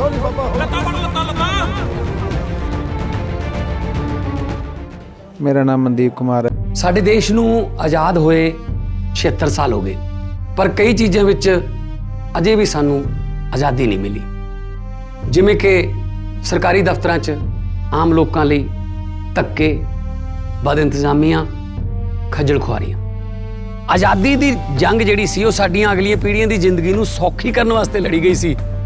ਲੱਤਾਂ ਫੜ ਲੱਤਾਂ ਲੱਤਾਂ ਮੇਰਾ ਨਾਮ ਮਨਦੀਪ ਕੁਮਾਰ ਹੈ। ਸਾਡੇ ਦੇਸ਼ ਨੂੰ ਆਜ਼ਾਦ ਹੋਏ 76 ਸਾਲ ਹੋ ਗਏ, ਪਰ ਕਈ ਚੀਜ਼ਾਂ ਵਿੱਚ ਅਜੇ ਵੀ ਸਾਨੂੰ ਆਜ਼ਾਦੀ ਨਹੀਂ ਮਿਲੀ। ਜਿਵੇਂ ਕਿ ਸਰਕਾਰੀ ਦਫ਼ਤਰਾਂ 'ਚ ਆਮ ਲੋਕਾਂ ਲਈ ਧੱਕੇ, ਬਦ ਇੰਤਜ਼ਾਮੀਆਂ, ਖੱਜਲ ਖੁਆਰੀਆਂ। ਆਜ਼ਾਦੀ ਦੀ ਜੰਗ ਜਿਹੜੀ ਸੀ, ਉਹ ਸਾਡੀਆਂ ਅਗਲੀਆਂ ਪੀੜ੍ਹੀਆਂ ਦੀ ਜ਼ਿੰਦਗੀ ਨੂੰ ਸੌਖੀ ਕਰਨ ਵਾਸਤੇ ਲੜੀ ਗਈ ਸੀ।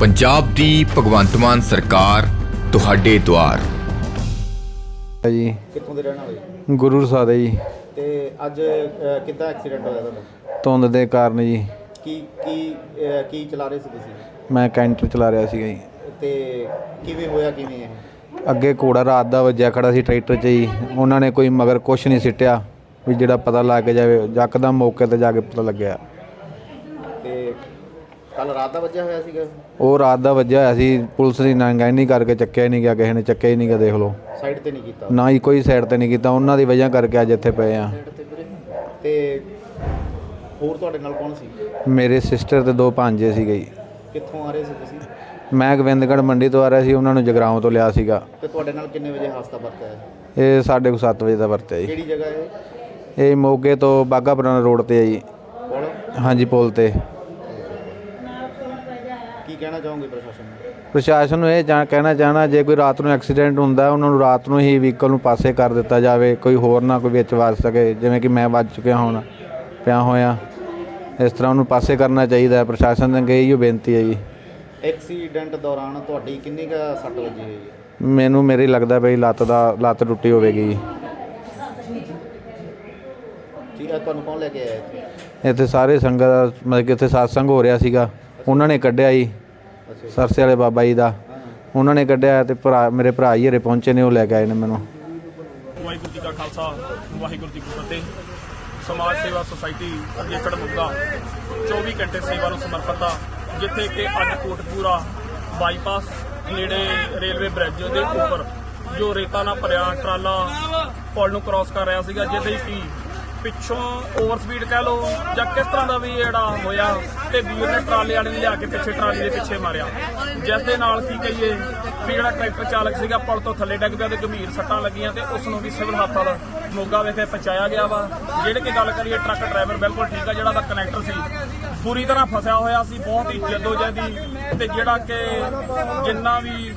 ਪੰਜਾਬ ਦੀ ਭਗਵੰਤ ਮਾਨ ਸਰਕਾਰ ਤੁਹਾਡੇ ਦੁਆਰ। ਜੀ। ਕਿੱਥੋਂ ਦੇ ਰਹਿਣ ਵਾਲੇ? ਗੁਰੂ ਸਾਦੇ ਜੀ। ਤੇ ਅੱਜ ਅ, ਕਿੱਦਾਂ ਐਕਸੀਡੈਂਟ ਹੋਇਆ ਤੁਹਾਡਾ? ਧੁੰਦ ਦੇ ਕਾਰਨ ਜੀ। ਕੀ ਕੀ ਅ, ਕੀ ਚਲਾ ਰਹੇ ਸੀ? ਤੁਸੀਂ ਮੈਂ ਕੈਂਟਰ ਚਲਾ ਰਿਹਾ ਸੀਗਾ ਜੀ। ਤੇ ਕਿਵੇਂ ਹੋਇਆ ਕਿਵੇਂ ਇਹ? ਅੱਗੇ ਘੋੜਾ ਰਾਤ ਦਾ ਵੱਜਿਆ ਖੜਾ ਸੀ ਟਰੈਕਟਰ 'ਚ ਜੀ। ਉਹਨਾਂ ਨੇ ਕੋਈ ਮਗਰ ਕੁਛ ਨਹੀਂ ਸਿੱਟਿਆ ਵੀ ਜਿਹੜਾ ਪਤਾ ਲੱਗ ਜਾਵੇ ਯਕਦਮ ਮੌਕੇ ਤੇ ਜਾ ਕੇ ਪਤਾ ਲੱਗਿਆ। ਕੱਲ ਰਾਤ ਦਾ ਵੱਜਿਆ ਹੋਇਆ ਸੀਗਾ ਉਹ ਰਾਤ ਦਾ ਵੱਜਿਆ ਹੋਇਆ ਸੀ ਪੁਲਿਸ ਦੀ ਨਾਂਗਾਨੀ ਕਰਕੇ ਚੱਕਿਆ ਹੀ ਨਹੀਂ ਗਿਆ ਕਿਸੇ ਨੇ ਚੱਕਿਆ ਹੀ ਨਹੀਂ ਗਿਆ ਦੇਖ ਲਓ। ਸਾਈਡ ਤੇ ਨਹੀਂ ਕੀਤਾ? ਨਾ ਹੀ ਕੋਈ ਸਾਈਡ ਤੇ ਨਹੀਂ ਕੀਤਾ ਉਹਨਾਂ ਦੀ ਵਜ੍ਹਾ ਕਰਕੇ ਅੱਜ ਇੱਥੇ ਪਏ ਆ। ਤੇ ਹੋਰ ਤੁਹਾਡੇ ਨਾਲ ਕੌਣ ਸੀ? ਮੇਰੇ ਸਿਸਟਰ ਤੇ ਦੋ ਭਾਂਜੇ ਸੀਗੇ ਜੀ। ਕਿੱਥੋਂ ਆ ਰਹੇ ਸੀ ਤੁਸੀਂ? ਮੈਂ ਗੋਬਿੰਦਗੜ੍ਹ ਮੰਡੀ ਤੋਂ ਆ ਰਿਹਾ ਸੀ ਉਹਨਾਂ ਨੂੰ ਜਗਰਾਉਂ ਤੋਂ ਲਿਆ ਸੀਗਾ। ਤੇ ਤੁਹਾਡੇ ਨਾਲ ਕਿੰਨੇ ਵਜੇ ਹਾਦਸਾ ਵਾਪਰਿਆ ਹੈ ਇਹ ਸਾਡੇ ਕੋਲ 7 ਵਜੇ ਦਾ ਵਰਤਿਆ ਜੀ। ਕਿਹੜੀ ਜਗ੍ਹਾ ਇਹ? ਇਹ ਮੋਗੇ ਤੋਂ ਬਾਘਾ ਪੁਰਾਣਾ ਰੋਡ ਤੇ ਹੈ ਜੀ। ਹਾਂਜੀ ਪੁਲ ਤੇ। ਕੀ ਕਹਿਣਾ ਚਾਹੋਗੇ ਪ੍ਰਸ਼ਾਸਨ ਨੂੰ? ਪ੍ਰਸ਼ਾਸਨ ਨੂੰ ਇਹ ਜਾਂ ਕਹਿਣਾ ਚਾਹਣਾ ਜੇ ਕੋਈ ਰਾਤ ਨੂੰ ਐਕਸੀਡੈਂਟ ਹੁੰਦਾ ਉਹਨਾਂ ਨੂੰ ਰਾਤ ਨੂੰ ਹੀ ਵਹੀਕਲ ਨੂੰ ਪਾਸੇ ਕਰ ਦਿੱਤਾ ਜਾਵੇ ਕੋਈ ਹੋਰ ਨਾ ਕੋਈ ਵਿੱਚ ਵੱਜ ਸਕੇ ਜਿਵੇਂ ਕਿ ਮੈਂ ਵੱਜ ਚੁੱਕਿਆ ਹੁਣ ਪਿਆ ਹੋਇਆ। ਇਸ ਤਰ੍ਹਾਂ ਉਹਨੂੰ ਪਾਸੇ ਕਰਨਾ ਚਾਹੀਦਾ ਹੈ ਪ੍ਰਸ਼ਾਸਨ ਦੇ ਅੱਗੇ ਇਹੋ ਬੇਨਤੀ ਹੈ ਜੀ। ਐਕਸੀਡੈਂਟ ਦੌਰਾਨ ਤੁਹਾਡੀ ਕਿੰਨੀ ਕੁ ਸੱਟ ਵੱਜੀ ਹੋਈ ਹੈ? ਮੈਨੂੰ ਮੇਰੀ ਲੱਗਦਾ ਬਈ ਲੱਤ ਦਾ ਲੱਤ ਟੁੱਟੀ ਹੋਵੇਗੀ ਜੀ। ਠੀਕ ਹੈ ਤੁਹਾਨੂੰ ਕੌਣ ਲੈ ਕੇ ਆਇਆ ਇੱਥੇ? ਇੱਥੇ ਸਾਰੇ ਸੰਗਤ ਮਤਲਬ ਕਿ ਇੱਥੇ satsang ਹੋ ਰਿਹਾ ਸੀਗਾ। ਉਹਨਾਂ ਨੇ ਕੱਢਿਆ ਜੀ। ਸਰਸੇ ਵਾਲੇ ਬਾਬਾ ਜੀ ਦਾ। ਉਹਨਾਂ ਨੇ ਕੱਢਿਆ ਤੇ ਭਰਾ ਮੇਰੇ ਭਰਾ ਹੀ ਹਰੇ ਪਹੁੰਚੇ ਨੇ ਉਹ ਲੈ ਕੇ ਆਏ ਨੇ ਮੈਨੂੰ। ਵਾਹਿਗੁਰੂ ਜੀ ਕਾ ਖਾਲਸਾ ਵਾਹਿਗੁਰੂ ਜੀ ਕੀ ਫਤਿਹ। ਸਮਾਜ ਸੇਵਾ ਸੁਸਾਇਟੀ ਅਗੇਕੜ ਮੁੱਦਾ 24 ਘੰਟੇ ਸੇਵਾ ਨੂੰ ਸਮਰਪਿਤ ਆ ਜਿੱਥੇ ਕਿ ਅੱਜ ਕੋਟਪੂਰਾ ਬਾਈਪਾਸ ਨੇੜੇ ਰੇਲਵੇ ਬ੍ਰਿਜ ਦੇ ਉੱਪਰ ਜੋ ਰੇਤਾ ਨਾਲ ਭਰਿਆ ਟਰਾਲਾ ਪੁਲ ਨੂੰ ਕ੍ਰਾਸ ਕਰ ਰਿਹਾ ਸੀਗਾ ਜਿਹਦੇ ਕਿ ਪਿੱਛੋਂ ਓਵਰ ਸਪੀਡ ਕਹਿ ਲਓ ਜਾਂ ਕਿਸ ਤਰ੍ਹਾਂ ਦਾ ਵੀ ਜਿਹੜਾ ਹੋਇਆ ਤੇ ਵੀਰ ਨੇ ਟਰਾਲੇ ਵਾਲੇ ਨੇ ਲਿਆ ਕੇ ਪਿੱਛੇ ਟਰਾਲੀ ਦੇ ਪਿੱਛੇ ਮਾਰਿਆ। ਜਿਸ ਦੇ ਨਾਲ ਕੀ ਕਹੀਏ ਵੀ ਜਿਹੜਾ ਟਰੈਕਟਰ ਚਾਲਕ ਸੀਗਾ ਪੁਲ ਤੋਂ ਥੱਲੇ ਡਿੱਗ ਪਿਆ ਤੇ ਗੰਭੀਰ ਸੱਟਾਂ ਲੱਗੀਆਂ ਤੇ ਉਸ ਨੂੰ ਵੀ ਸਿਵਲ ਹਸਪਤਾਲ ਮੋਗਾ ਵਿਖੇ ਪਹੁੰਚਾਇਆ ਗਿਆ ਵਾ। ਜਿਹੜੇ ਕਿ ਗੱਲ ਕਰੀਏ ਟਰੱਕ ਡਰਾਈਵਰ ਬਿਲਕੁਲ ਠੀਕ ਆ, ਜਿਹੜਾ ਦਾ ਕਨੈਕਟਰ ਸੀ, ਪੂਰੀ ਤਰ੍ਹਾਂ ਫਸਿਆ ਹੋਇਆ ਸੀ, ਬਹੁਤ ਹੀ ਜਦੋਜਹਿਦੀ ਤੇ ਜਿਹੜਾ ਕਿ ਜਿੰਨਾ ਵੀ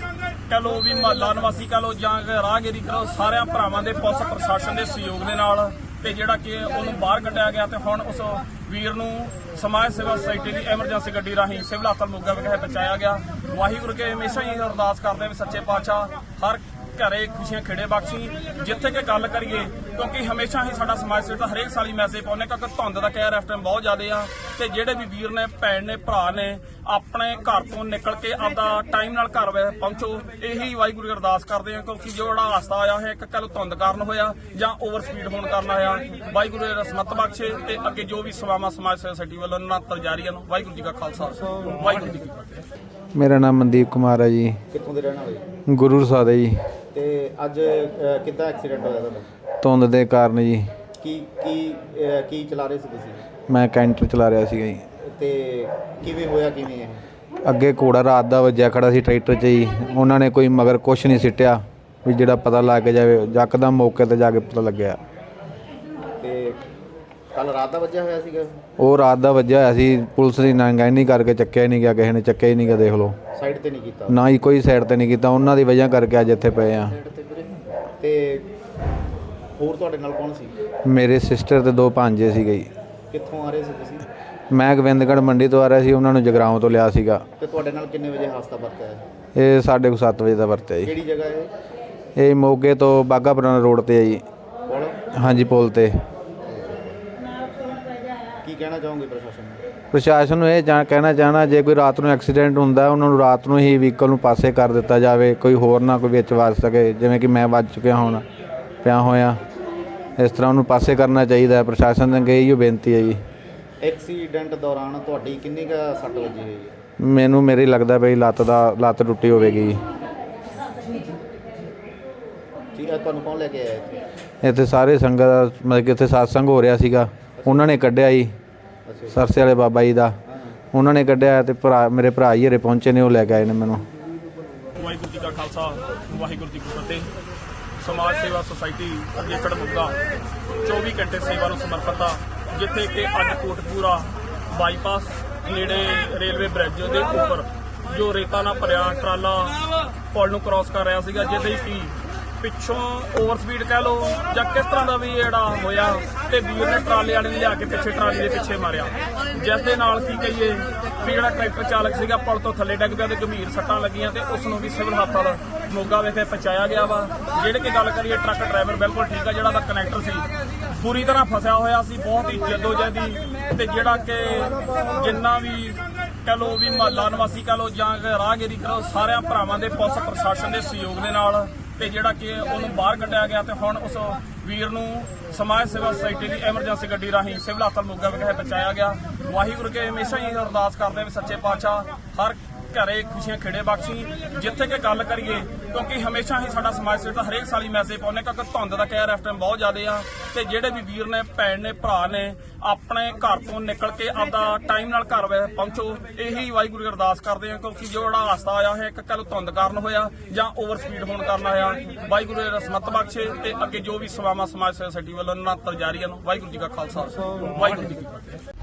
ਕਹ ਲੋ ਵੀ ਮਹੱਲਾ ਨਿਵਾਸੀ ਕਹ ਲੋ ਜਾਂ ਰਾਹਗੀਰੀ ਕਰੋ ਸਾਰਿਆਂ ਭਰਾਵਾਂ ਦੇ ਪੁਲਿਸ ਪ੍ਰਸ਼ਾਸਨ ਦੇ ਸਹਿਯੋਗ ਦੇ ਨਾਲ ਤੇ ਜਿਹੜਾ ਕਿ ਉਹਨੂੰ ਬਾਹਰ ਕੱਢਿਆ ਗਿਆ ਤੇ ਹੁਣ ਉਸ ਵੀਰ ਨੂੰ ਸਮਾਜ ਸੇਵਾ ਸੁਸਾਇਟੀ ਦੀ ਐਮਰਜੈਂਸੀ ਗੱਡੀ ਰਾਹੀਂ ਸਿਵਲ ਹਸਪਤਾਲ ਮੋਗਾ ਵਿਖੇ ਪਹੁੰਚਾਇਆ ਗਿਆ। ਵਾਹਿਗੁਰੂ ਕੇ ਹਮੇਸ਼ਾ ਹੀ ਅਰਦਾਸ ਕਰਦੇ ਵੀ ਸੱਚੇ ਪਾਤਸ਼ਾਹ ਹਰ ਘਰੇ ਖੁਸ਼ੀਆਂ ਖੇੜੇ ਬਖਸ਼ੀ। ਜਿੱਥੇ ਕਿ ਗੱਲ ਕਰੀਏ ਕਿਉਂਕਿ ਹਮੇਸ਼ਾ ਹੀ ਸਾਡਾ ਸਮਾਜ ਸੇਵਾ ਹਰੇਕ ਸਾਲੀ ਮੈਸੇਜ ਪਾਉਂਦੇ ਕਿਉਂਕਿ ਧੁੰਦ ਦਾ ਕਹਿਰ ਇਸ ਟਾਈਮ ਬਹੁਤ ਜ਼ਿਆਦਾ ਆ। ਤੇ ਜਿਹੜੇ ਵੀ ਵੀਰ ਨੇ ਭੈਣ ਨੇ ਭਰਾ ਨੇ ਆਪਣੇ ਘਰ ਤੋਂ ਨਿਕਲ ਕੇ ਆਪਦਾ ਟਾਈਮ ਨਾਲ ਘਰ ਵੇ ਪਹੁੰਚੋ। ਇਹੀ ਵਾਹਿਗੁਰੂ ਦੀ ਅਰਦਾਸ ਕਰਦੇ ਆ ਕਿਉਂਕਿ ਜੋ ਜਿਹੜਾ ਹਾਸਤਾ ਆਇਆ ਹੈ ਇੱਕ ਕੱਲ ਧੁੰਦ ਕਾਰਨ ਹੋਇਆ ਜਾਂ ਓਵਰ ਸਪੀਡ ਹੋਣ ਕਾਰਨ ਆਇਆ ਵਾਹਿਗੁਰੂ ਦੀ ਰਸਮਤ ਬਖਸ਼ੇ ਤੇ ਅੱਗੇ ਜੋ ਵੀ ਸੇਵਾਵਾਂ ਸਮਾਜ ਸੇਵਾ ਸੋਸਾਇਟੀ ਵੱਲੋਂ ਨਿਰੰਤਰ ਜਾਰੀ ਹਨ ਵਾਹਿਗੁਰੂ ਜੀ ਕਾ ਖਾਲਸਾ। ਵਾਹਿਗੁਰੂ ਜੀ ਕੀ ਫਤਿਹ। ਮੇਰਾ ਨਾਮ ਮਨਦੀਪ ਕੁਮਾਰ ਹੈ ਜੀ। ਕਿੱਥੋਂ ਦੇ ਰਹਿਣ ਵਾਲੇ? ਗੁਰੂ ਸਾਦੇ ਜੀ। ਤੇ ਅੱਜ ਕਿੱਦਾਂ ਐਕਸੀਡੈਂਟ ਹੋਇਆ ਤੁਹਾਡਾ? ਧੁੰਦ ਦੇ ਕਾਰਨ ਜੀ। ਕੀ ਕੀ ਕੀ ਚਲਾ ਰਹੇ ਸੀ ਤੁਸੀਂ? ਮੈਂ ਕੈਂਟਰ ਚਲਾ ਰਿਹਾ ਸੀਗਾ ਜੀ। ਤੇ ਕਿਵੇਂ ਹੋਇਆ ਕਿਵੇਂ ਇਹ? ਅੱਗੇ ਘੋੜਾ ਰਾਤ ਦਾ ਵੱਜਿਆ ਖੜਾ ਸੀ ਟਰੈਕਟਰ 'ਚ ਜੀ। ਉਹਨਾਂ ਨੇ ਕੋਈ ਮਗਰ ਕੁਛ ਨਹੀਂ ਸਿੱਟਿਆ ਵੀ ਜਿਹੜਾ ਪਤਾ ਲੱਗ ਜਾਵੇ। ਯਕਦਮ ਮੌਕੇ ਤੇ ਜਾ ਕੇ ਪਤਾ ਲੱਗਿਆ। ਤੇ ਕੱਲ ਰਾਤ ਦਾ ਵੱਜਿਆ ਹੋਇਆ ਸੀਗਾ? ਉਹ ਰਾਤ ਦਾ ਵੱਜਿਆ ਹੋਇਆ ਸੀ। ਪੁਲਿਸ ਦੀ ਨਾਂਗਾਨੀ ਕਰਕੇ ਚੱਕਿਆ ਹੀ ਨਹੀਂ ਗਿਆ ਕਿਸੇ ਨੇ ਚੱਕਿਆ ਹੀ ਨਹੀਂ ਗਿਆ ਦੇਖ ਲਓ। ਸਾਈਡ ਤੇ ਨਹੀਂ ਕੀਤਾ? ਨਾ ਹੀ ਕੋਈ ਸਾਈਡ ਤੇ ਨਹੀਂ ਕੀਤਾ। ਉਹਨਾਂ ਦੀ ਵਜ੍ਹਾ ਕਰਕੇ ਅੱਜ ਇੱਥੇ ਪਏ ਆ। ਤੇ ਹੋਰ ਤੁਹਾਡੇ ਨਾਲ ਕੌਣ ਸੀ? ਮੇਰੇ ਸਿਸਟਰ ਤੇ ਦੋ ਭਾਂਜੇ ਸੀਗੇ ਜੀ। ਕਿੱਥੋਂ ਆ ਰਹੇ ਸੀ ਤੁਸੀਂ? ਮੈਂ ਗੋਬਿੰਦਗੜ੍ਹ ਮੰਡੀ ਤੋਂ ਆ ਰਿਹਾ ਸੀ ਉਹਨਾਂ ਨੂੰ ਜਗਰਾਉਂ ਤੋਂ ਲਿਆ ਸੀਗਾ। ਤੇ ਤੁਹਾਡੇ ਨਾਲ ਕਿੰਨੇ ਵਜੇ ਹਾਦਸਾ ਹੈ? ਇਹ ਸਾਡੇ ਕੋਲ 7 ਵਜੇ ਦਾ ਵਰਤਿਆ ਜੀ। ਕਿਹੜੀ ਜਗ੍ਹਾ ਇਹ? ਇਹ ਮੋਗੇ ਤੋਂ ਬਾਘਾ ਪੁਰਾਣਾ ਰੋਡ ਤੇ ਹੈ ਜੀ। ਕੋਲ ਹਾਂਜੀ ਪੁਲ ਤੇ। ਕੀ ਕਹਿਣਾ ਚਾਹੋਗੇ ਪ੍ਰਸ਼ਾਸਨ ਨੂੰ? ਪ੍ਰਸ਼ਾਸਨ ਨੂੰ ਇਹ ਜਾਂ ਕਹਿਣਾ ਚਾਹਣਾ ਜੇ ਕੋਈ ਰਾਤ ਨੂੰ ਐਕਸੀਡੈਂਟ ਹੁੰਦਾ ਉਹਨਾਂ ਨੂੰ ਰਾਤ ਨੂੰ ਹੀ ਵਹੀਕਲ ਨੂੰ ਪਾਸੇ ਕਰ ਦਿੱਤਾ ਜਾਵੇ ਕੋਈ ਹੋਰ ਨਾ ਕੋਈ ਵਿੱਚ ਵੱਜ ਸਕੇ ਜਿਵੇਂ ਕਿ ਮੈਂ ਵੱਜ ਚੁੱਕਿਆ ਹੁਣ ਪਿਆ ਹੋਇਆ। ਇਸ ਤਰ੍ਹਾਂ ਉਹਨੂੰ ਪਾਸੇ ਕਰਨਾ ਚਾਹੀਦਾ ਹੈ ਪ੍ਰਸ਼ਾਸਨ ਦੇ ਅੱਗੇ ਇਹੋ ਬੇਨਤੀ ਹੈ ਜੀ। ਐਕਸੀਡੈਂਟ ਦੌਰਾਨ ਤੁਹਾਡੀ ਕਿੰਨੀ ਕੁ ਸੱਟ ਵੱਜੀ ਹੋਈ ਹੈ? ਮੈਨੂੰ ਮੇਰੀ ਲੱਗਦਾ ਬਈ ਲੱਤ ਦਾ ਲੱਤ ਟੁੱਟੀ ਹੋਵੇਗੀ ਜੀ। ਠੀਕ ਹੈ ਤੁਹਾਨੂੰ ਕੌਣ ਲੈ ਕੇ ਆਇਆ ਇੱਥੇ? ਇੱਥੇ ਸਾਰੇ ਸੰਗਤ ਮਤਲਬ ਕਿ ਇੱਥੇ satsang ਹੋ ਰਿਹਾ ਸੀਗਾ। ਉਹਨਾਂ ਨੇ ਕੱਢਿਆ ਜੀ। ਸਰਸੇ ਵਾਲੇ ਬਾਬਾ ਜੀ ਦਾ। ਉਹਨਾਂ ਨੇ ਕੱਢਿਆ ਤੇ ਭਰਾ ਮੇਰੇ ਭਰਾ ਹੀ ਹਰੇ ਪਹੁੰਚੇ ਨੇ ਉਹ ਲੈ ਕੇ ਆਏ ਨੇ ਮੈਨੂੰ। ਵਾਹਿਗੁਰੂ ਜੀ ਕਾ ਖਾਲਸਾ ਵਾਹਿਗੁਰੂ ਜੀ ਕੀ ਫਤਿਹ। ਸਮਾਜ ਸੇਵਾ ਸੁਸਾਇਟੀ ਅਜੇਕੜ ਮੁੱਗਾ 24 ਘੰਟੇ ਸੇਵਾ ਨੂੰ ਸਮਰਪਿਤ ਆ, ਜਿੱਥੇ ਕਿ ਅੱਜ ਕੋਟਪੂਰਾ ਬਾਈਪਾਸ ਨੇੜੇ ਰੇਲਵੇ ਬ੍ਰਿਜ ਦੇ ਉੱਪਰ ਜੋ ਰੇਤਾ ਨਾਲ ਭਰਿਆ ਟਰਾਲਾ ਪੁਲ ਨੂੰ ਕ੍ਰਾਸ ਕਰ ਰਿਹਾ ਸੀਗਾ, ਜਿਹਦੇ ਕਿ ਪਿੱਛੋਂ ਓਵਰ ਸਪੀਡ ਕਹਿ ਲਓ ਜਾਂ ਕਿਸ ਤਰ੍ਹਾਂ ਦਾ ਵੀ ਜਿਹੜਾ ਹੋਇਆ ਤੇ ਵੀਰ ਨੇ ਟਰਾਲੇ ਵਾਲੇ ਨੂੰ ਲਿਆ ਕੇ ਪਿੱਛੇ ਟਰਾਲੀ ਦੇ ਪਿੱਛੇ ਮਾਰਿਆ। ਜਿਸ ਦੇ ਨਾਲ ਕੀ ਕਹੀਏ ਵੀ ਜਿਹੜਾ ਟਰੈਕਟਰ ਚਾਲਕ ਸੀਗਾ ਪੁਲ ਤੋਂ ਥੱਲੇ ਡਿੱਗ ਪਿਆ ਤੇ ਗੰਭੀਰ ਸੱਟਾਂ ਲੱਗੀਆਂ ਤੇ ਉਸ ਨੂੰ ਵੀ ਸਿਵਲ ਹਸਪਤਾਲ ਮੋਗਾ ਵਿਖੇ ਪਹੁੰਚਾਇਆ ਗਿਆ ਵਾ। ਜਿਹੜੇ ਕਿ ਗੱਲ ਕਰੀਏ ਟਰੱਕ ਡਰਾਈਵਰ ਬਿਲਕੁਲ ਠੀਕ ਆ, ਜਿਹੜਾ ਦਾ ਕਨੈਕਟਰ ਸੀ, ਪੂਰੀ ਤਰ੍ਹਾਂ ਫਸਿਆ ਹੋਇਆ ਸੀ, ਬਹੁਤ ਹੀ ਜਦੋਜਹਿਦੀ ਤੇ ਜਿਹੜਾ ਕਿ ਜਿੰਨਾ ਵੀ ਕਹ ਲੋ ਵੀ ਮਹੱਲਾ ਨਿਵਾਸੀ ਕਹ ਲੋ ਜਾਂ ਰਾਹਗੀਰੀ ਰਾਹਗੀਰੀ ਕਰੋ ਸਾਰਿਆਂ ਭਰਾਵਾਂ ਦੇ ਪੁਲਿਸ ਪ੍ਰਸ਼ਾਸਨ ਦੇ ਸਹਿਯੋਗ ਦੇ ਨਾਲ ਤੇ ਜਿਹੜਾ ਕਿ ਉਹਨੂੰ ਬਾਹਰ ਕੱਢਿਆ ਗਿਆ ਤੇ ਹੁਣ ਉਸ ਵੀਰ ਨੂੰ ਸਮਾਜ ਸੇਵਾ ਸੁਸਾਇਟੀ ਦੀ ਐਮਰਜੈਂਸੀ ਗੱਡੀ ਰਾਹੀਂ ਸਿਵਲ ਹਸਪਤਾਲ ਮੋਗਾ ਵਿਖੇ ਪਹੁੰਚਾਇਆ ਗਿਆ। ਵਾਹਿਗੁਰੂ ਕੇ ਹਮੇਸ਼ਾ ਹੀ ਅਰਦਾਸ ਕਰਦੇ ਵੀ ਸੱਚੇ ਪਾਤਸ਼ਾਹ ਹਰ ਘਰੇ ਖੁਸ਼ੀਆਂ ਖੇੜੇ ਬਖਸ਼ੀ ਜਿੱਥੇ ਕਿ ਗੱਲ ਕਰੀਏ ਕਿਉਂਕਿ ਹਮੇਸ਼ਾ ਹੀ ਸਾਡਾ ਸਮਾਜ ਸੇਵਾ ਹਰੇਕ ਸਾਲ ਹੀ ਮੈਸੇਜ ਪਾਉਂਦੇ ਕਿਉਂਕਿ ਧੁੰਦ ਦਾ ਕਹਿਰ ਇਸ ਟਾਈਮ ਬਹੁਤ ਜ਼ਿਆਦਾ ਆ। ਤੇ ਜਿਹੜੇ ਵੀ ਵੀਰ ਨੇ ਭੈਣ ਨੇ ਭਰਾ ਨੇ ਆਪਣੇ ਘਰ ਤੋਂ ਨਿਕਲ ਕੇ ਆਪਦਾ ਟਾਈਮ ਨਾਲ ਘਰ ਪਹੁੰਚੋ। ਇਹੀ ਵਾਹਿਗੁਰੂ ਦੀ ਅਰਦਾਸ ਕਰਦੇ ਆ ਕਿਉਂਕਿ ਜੋ ਜਿਹੜਾ ਹਾਸਤਾ ਆਇਆ ਹੈ ਇੱਕ ਕੱਲ ਧੁੰਦ ਕਾਰਨ ਹੋਇਆ ਜਾਂ ਓਵਰ ਸਪੀਡ ਹੋਣ ਕਾਰਨ ਆਇਆ। ਵਾਹਿਗੁਰੂ ਦੀ ਰਸਮਤ ਬਖਸ਼ੇ ਤੇ ਅੱਗੇ ਜੋ ਵੀ ਸੇਵਾਵਾਂ ਸਮਾਜ ਸੇਵਾ ਸੁਸਾਇਟੀ ਵੱਲੋਂ ਨਿਰੰਤਰ ਜਾਰੀ ਹਨ ਵਾਹਿਗੁਰੂ ਜੀ ਕਾ ਖਾਲਸਾ। ਵਾਹਿਗੁਰੂ ਜੀ ਕੀ ਫਤਿਹ।